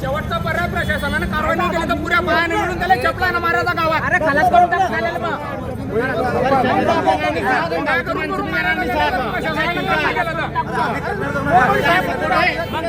शेवटचा पर्याय प्रशासनाने कारवाई नाही केली तर पुऱ्या बायाने मिळून त्याला चपला ना मारायचा गावात अरे खलास करून टाक. काय मारायला. प्रशासनाने केलं तर? मग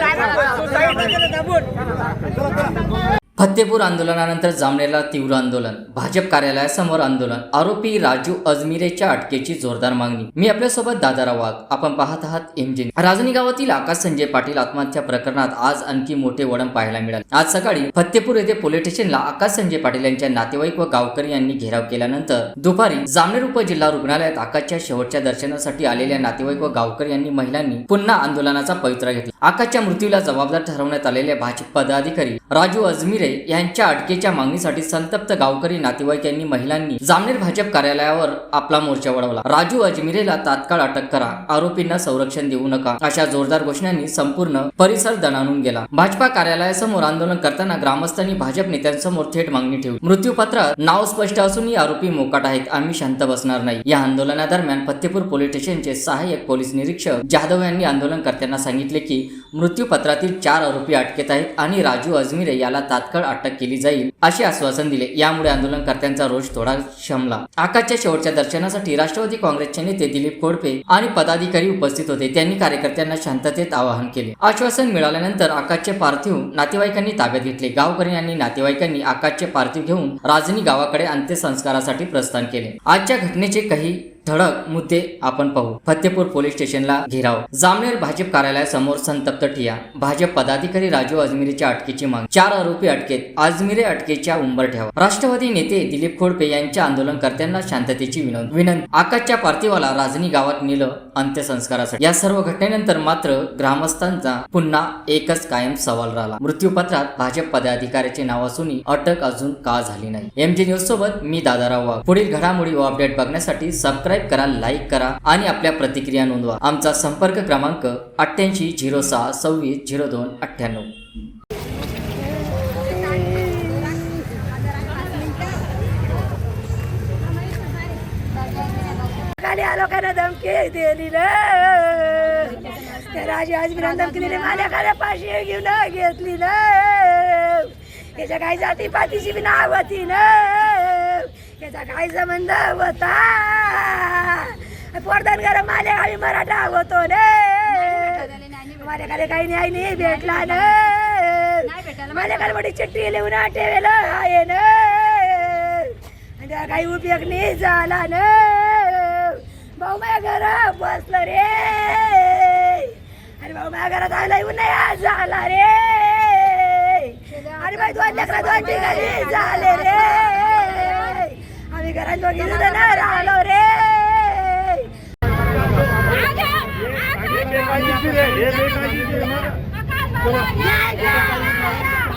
दाबून. फतेपूर आंदोलनानंतर जामनेरला तीव्र आंदोलन भाजप कार्यालयासमोर आंदोलन आरोपी राजू अजमिरेच्या अटकेची जोरदार मागणी. मी आपल्यासोबत दादाराव वाघ आपण पाहत आहात एमजे राजनी गावातील आकाश संजय पाटील आत्महत्या प्रकरणात आज आणखी मोठे वळण पाहायला मिळाले. आज सकाळी फतेपूर येथे पोलीस स्टेशनला आकाश संजय पाटील यांच्या नातेवाईक व गावकरी यांनी घेराव केल्यानंतर दुपारी जामनेर उपजिल्हा रुग्णालयात आकाशच्या शेवटच्या दर्शनासाठी आलेल्या नातेवाईक व गावकरी यांनी महिलांनी पुन्हा आंदोलनाचा पवित्रा घेतला. आकाशच्या मृत्यूला जबाबदार ठरवण्यात आलेले भाजप पदाधिकारी राजू अजमिरे यांच्या अटकेच्या मागणीसाठी संतप्त गावकरी नातेवाईक यांनी महिलांनी जामनेर भाजप कार्यालयावर आपला मोर्चा वळवला. राजू अजमिरेला तात्काळ अटक करा. आरोपींना संरक्षण देऊ नका अशा जोरदार घोषणांनी संपूर्ण परिसर दणाणून गेला. भाजपा कार्यालयासमोर आंदोलन करताना ग्रामस्थांनी भाजप नेत्यांसमोर थेट मागणी ठेवली. मृत्यूपत्रात नाव स्पष्ट असूनही आरोपी मोकाट आहेत. आम्ही शांत बसणार नाही. या आंदोलनादरम्यान फतेपूर पोलीस स्टेशनचे सहाय्यक पोलीस निरीक्षक जाधव यांनी आंदोलनकर्त्यांना सांगितले की मृत्यूपत्रातील चार आरोपी अटकेत आहेत आणि राजू अजमिरे याला तात्काळ अटक केली जाईल असे आश्वासन दिले. यामुळे आंदोलनकर्त्यांचा रोष थोडा शमला. आकाशच्या शेवटच्या दर्शनासाठी राष्ट्रवादी काँग्रेसचे नेते दिलीप खोडपे आणि पदाधिकारी उपस्थित होते. त्यांनी कार्यकर्त्यांना शांततेत आवाहन केले. आश्वासन मिळाल्यानंतर आकाशचे पार्थिव नातेवाईकांनी ताब्यात घेतले. गावकरी यांनी नातेवाईकांनी आकाशचे पार्थिव घेऊन राजनी गावाकडे अंत्यसंस्कारासाठी प्रस्थान केले. आजच्या घटनेचे काही ठळक मुद्दे आपण पाहू. फतेपूर पोलीस स्टेशनला घेराव. जामनेर भाजप कार्यालयासमोर संतप्त ठिया. भाजप पदाधिकारी राजू अजमिरेच्या अटकेची माग चार आरोपी अटकेत. अजमिरे अटकेच्या उंबर ठेवा. राष्ट्रवादी नेते दिलीप खोडपे यांच्या आंदोलनकर्त्यांना शांततेची विनंती. विनंती. आकाशच्या पार्थिवाला राजनी गावात नेलं अंत्यसंस्कारासाठी. या सर्व घटनेनंतर मात्र ग्रामस्थांचा पुन्हा एकच कायम सवाल राहिला. मृत्यूपत्रात भाजप पदाधिकाऱ्याचे नाव असूनही अटक अजून का झाली नाही? एमजी न्यूज सोबत मी दादाराव वाघ. पुढील घडामोडी व अपडेट बघण्यासाठी सबस्क्राईब करा लाईक करा आणि आपल्या प्रतिक्रिया नोंदवा. आमचा संपर्क क्रमांक अठ्ठ्याऐंशी झिरो सहा सव्वीस झिरो दोन अठ्ठ्याण्णव. खाली आलो का ना धमकी? दिली. ना त्या राजी आजमीला धमकी दिली माझ्या खाल्या पाशी घेऊन घेतली ना. याच्या काही जाती पातीची बी नाव होती ना. याचा काय संबंध होता? पोरदान घर माझ्या खाली मराठा होतो ना. माझ्या खाली काही न्याय नाही भेटला ना. माझ्या खाली मोठी चिठ्ठी लिहून ठेवलं आहे ना. काही उपयोग नाही झाला ना. भाऊ माझ्या घरात बसलं रे. अरे भाऊ माझ्या घरात आला येऊन नाही आज झाला रे. अरे बाई दोन लेकरा दोन ठिकाणी झाले रे. आम्ही घरात दोघी जण राहिलो रे.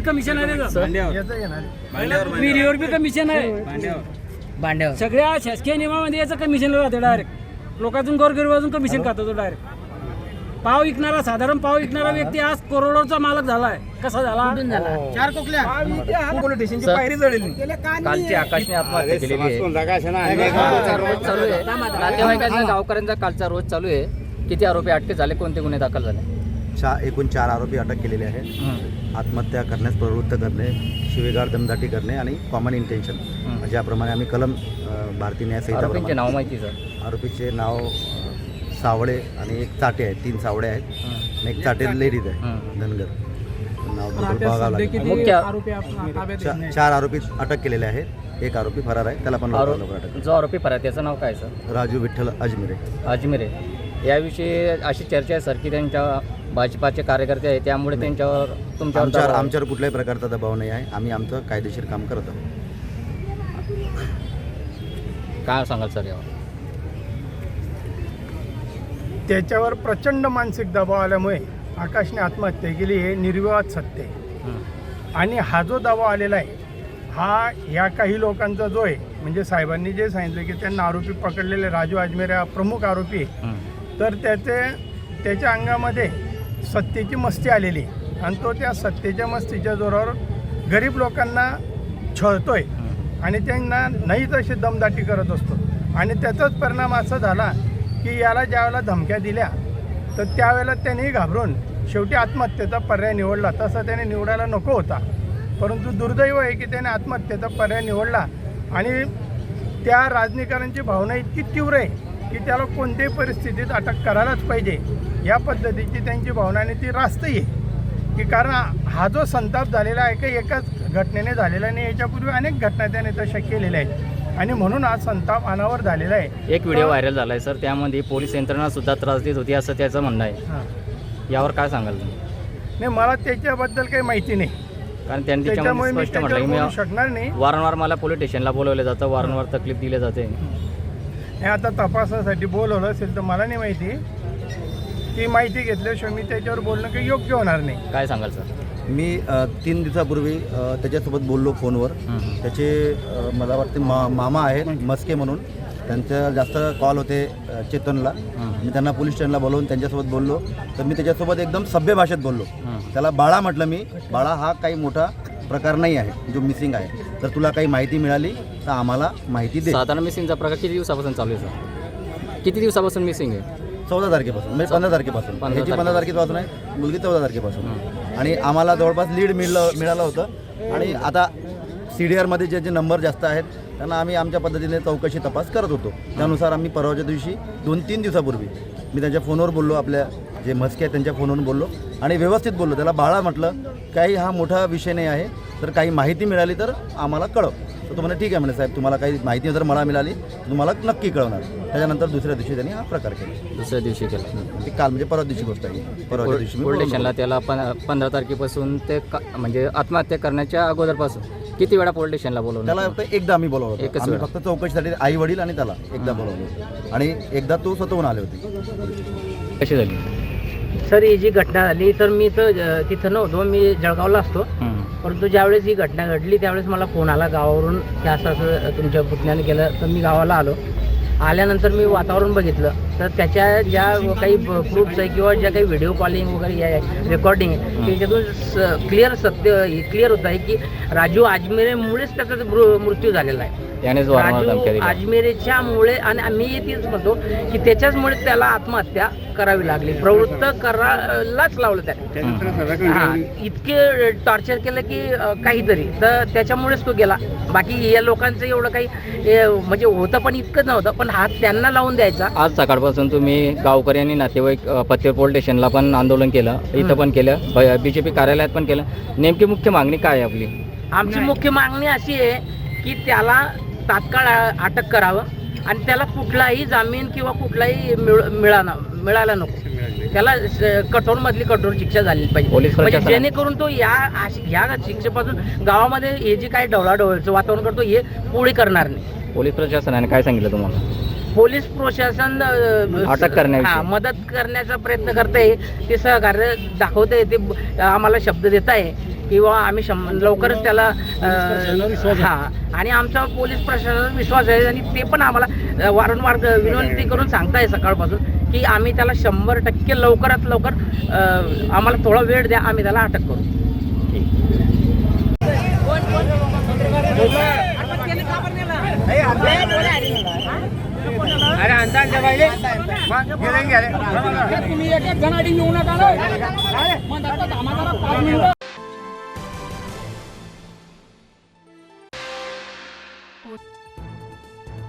बी कमिशन आहे त्याचं विहिरीवर बी कमिशन आहे भांड्यावर सगळ्या शासकीय नियमामध्ये याचं कमिशन राहते डायरेक्ट लोकांतून गोरगरिबाजून कमिशन खातो तो डायरेक्ट पाव विकणारा साधारण पाव विकणारा व्यक्ती आज करोडोचा मालक झालाय. कसा झाला? चार कोकल्या. पोलीस स्टेशनची पायरी जळली कालची आकाशने आत्महत्या केलेली आहे. कालचा रोज चालू आहे. नातेवाईकांचा गावकऱ्यांचा कालचा रोज चालू आहे. किती आरोपी अटके झाले कोणते गुन्हे दाखल झाले? चार एकूण चार आरोपी अटक केलेले आहेत. आत्महत्या करण्यास प्रवृत्त करणे शिवेगाळ दमदाटी करणे आणि कॉमन इंटेन्शन ज्याप्रमाणे आम्ही कलम भारतीय न्याय आरोपींचे संहिता नाव माहिती सर. आरोपीचे नाव सावळे आणि एक चाटे आहेत तीन सावळे आहेत. आणि एक चाटे लेडीज आहे. धनगर. नाव बदल बघावं लागेल. मुख्य चा- चार आरोपी अटक केलेले आहेत. एक आरोपी फरार आहे त्याला पण अटक जो आरोपी फरार त्याचं नाव काय सर. राजू विठ्ठल अजमेरे. अजमेर. याविषयी अशी चर्चा आहे सर की त्यांच्या भाजपाचे कार्यकर्ते आहेत त्यामुळे त्यांच्यावर तुमच्यावर आमच्यावर दबाव आहे. आमच्यावर कुठल्याही प्रकारचा दबाव नाही आहे. आम्ही आमचं कायदेशीर काम करत आहोत. काय सांगाल सर यावर? त्याच्यावर प्रचंड मानसिक दबाव आल्यामुळे आकाशने आत्महत्या केली हे निर्विवाद सत्य आहे. आणि हा जो दबाव आलेला आहे हा या काही लोकांचा जो आहे म्हणजे साहेबांनी जे सांगितलं की त्यांना आरोपी पकडलेले राजू अजमेर हा प्रमुख आरोपी आहे. तर त्याचे त्याच्या अंगामध्ये सत्तेची मस्ती आलेली. आणि तो त्या सत्तेच्या मस्तीच्या जोरावर गरीब लोकांना छळतोय. आणि त्यांना नाही तशी दमदाटी करत असतो. आणि त्याचाच परिणाम असा झाला की याला ज्यावेळेला धमक्या दिल्या तर त्यावेळेला त्यांनी घाबरून शेवटी आत्महत्येचा पर्याय निवडला. तसा त्याने निवडायला नको होता. परंतु दुर्दैव आहे की त्याने आत्महत्येचा पर्याय निवडला. आणि त्या राजनीकारांची भावना इतकी तीव्र आहे की त्याला कोणत्याही परिस्थितीत अटक करायलाच पाहिजे. या पद्धतीची त्यांची भावना आणि ती रास्तही आहे. की कारण हा जो संताप झालेला आहे की एकाच घटनेने झालेला नाही याच्यापूर्वी अनेक घटना त्याने तशा केलेल्या आहेत. आणि म्हणून हा संताप अनावर झालेला आहे. एक व्हिडिओ व्हायरल झालाय सर. त्यामध्ये पोलीस यंत्रणा सुद्धा त्रास देत होती असं त्याचं म्हणणं आहे. यावर काय सांगाल तुम्ही? नाही मला त्याच्याबद्दल काही माहिती नाही. कारण त्यांनी त्याच्यामुळे मी स्पष्ट म्हटलं की मी शकणार नाही. वारंवार मला पोलीस स्टेशनला बोलवलं जातं वारंवार तकलीफ दिली जाते. हे आता तपासासाठी बोलवलं असेल तर मला नाही माहिती. ती माहिती घेतल्याशिवाय मी त्याच्यावर बोलणं काही योग्य होणार नाही. काय सांगाल सर? मी अ, तीन दिवसापूर्वी अ, त्याच्यासोबत बोललो फोनवर. त्याचे अ, मला वाटते मा मामा आहेत मस्के म्हणून. त्यांच्या जास्त कॉल होते अ, चेतनला. मी त्यांना पोलीस स्टेशनला बोलवून त्यांच्यासोबत बोललो. तर मी त्याच्यासोबत एकदम सभ्य भाषेत बोललो. त्याला बाळा म्हटलं मी. बाळा हा काही मोठा प्रकार नाही आहे. जो मिसिंग आहे. तर तुला काही माहिती मिळाली तर आम्हाला माहिती दे. साधारण मिसिंगचा प्रकार किती दिवसापासून चालू आहे सर किती दिवसापासून मिसिंग आहे? चौदा तारखेपासून म्हणजे पंधरा तारखेपासून. ह्याची पंधरा तारखेपासून. आहे मुलगी चौदा तारखेपासून. आणि आम्हाला जवळपास लीड मिळलं मिळालं होतं. आणि आता सी डी आरमध्ये जे जे नंबर जास्त आहेत त्यांना आम्ही आमच्या पद्धतीने चौकशी तपास करत होतो. त्यानुसार आम्ही परवाच्या दिवशी दोन तीन दिवसापूर्वी मी त्यांच्या फोनवर बोललो आपल्या जे मस्के आहेत त्यांच्या फोनवरून बोललो. आणि व्यवस्थित बोललो. त्याला बाळा म्हटलं काही हा मोठा विषय नाही आहे. तर काही माहिती मिळाली तर आम्हाला कळव. तर तो म्हणे ठीक आहे म्हणे साहेब तुम्हाला काही माहिती जर मला मिळाली तुम्हाला नक्की कळवणार. त्याच्यानंतर दुसऱ्या दिवशी त्यांनी हा प्रकार केला. दुसऱ्या दिवशी केलं. ती काल म्हणजे परवा दिवशी गोष्ट आहे परवाच्या दिवशी पोलीस बोललो. स्टेशनला त्याला पण पंधरा तारखेपासून ते का- म्हणजे आत्महत्या करण्याच्या अगोदरपासून. किती वेळा पोलीस स्टेशनला बोलवलं? त्याला फक्त एकदा आम्ही बोलवलं. एकच आम्ही वेळा. फक्त चौकशीसाठी आई वडील आणि त्याला एकदा बोलवलं. आणि एकदा तो स्वतःहून आले होते. कशी झाली? सर ही जी घटना झाली तर मी तर तिथं नव्हतो. मी जळगावला असतो. परंतु ज्यावेळेस ही घटना घडली त्यावेळेस मला फोन आला गावावरून की असं असं तुमच्या पुतण्याने केलं. तर मी गावाला आलो. आल्यानंतर मी वातावरण बघितलं. तर त्याच्या ज्या काही प्रूफ्स आहे किंवा ज्या काही व्हिडिओ कॉलिंग वगैरे आहे रेकॉर्डिंग आहे त्याच्यातून क्लिअर सत्य क्लिअर होत आहे की राजू आजमेरेमुळेच त्याचा मृत्यू झालेला आहे. यानेच वारंवार राजू धमक्या दिल्या. अजमेरेच्या मुळे आणि आम्ही तेच म्हणतो की त्याच्याचमुळे त्याला आत्महत्या करावी लागली. प्रवृत्त करायलाच लावलं त्याने. हा इतके टॉर्चर केलं की अ, काहीतरी. तर त्याच्यामुळेच तो गेला. बाकी या लोकांचं एवढं काही म्हणजे होतं पण इतकं नव्हतं. पण हात त्यांना लावून द्यायचा. आज सकाळपासून तुम्ही गावकरी आणि नातेवाईक अ, पत्ते पोलीस स्टेशनला पण आंदोलन केलं. इथं पण केलं. बी जे पी कार्यालयात पण केलं. नेमकी मुख्य मागणी काय आहे आपली? आमची मुख्य मागणी अशी आहे की त्याला तात्काळ अटक करावं आणि त्याला कुठलाही जामीन किंवा कुठलाही मिळ मिळाना मिळायला नको. त्याला कठोरमधली कठोर शिक्षा झाली पाहिजे. पोलीस म्हणजे जेणेकरून तो या या शिक्षेपासून गावामध्ये हे जे काही ढवळाढवळचं वातावरण करतो हे पुढे करणार नाही. पोलीस प्रशासनाने काय सांगितलं तुम्हाला? पोलीस प्रशासन अ, अटक करण्याविषयी. हा, मदत करण्याचा प्रयत्न करते ते सहकार्य दाखवते ते ब- आम्हाला शब्द देत आहे किंवा आम्ही शं लवकरच त्याला अ, हा आणि आमचा पोलीस प्रशासनावर विश्वास आहे आणि ते पण आम्हाला अ, वारंवार विनंती करून सांगताय सकाळपासून की आम्ही त्याला शंभर टक्के लवकरात लवकर अ, आम्हाला थोडा वेळ द्या आम्ही त्याला अटक करू अरे अंदाज पाहिजे गेले गेले. तुम्ही एक एक जणाडी येऊ नका ना. मग आता जरा पाच मिनिटं.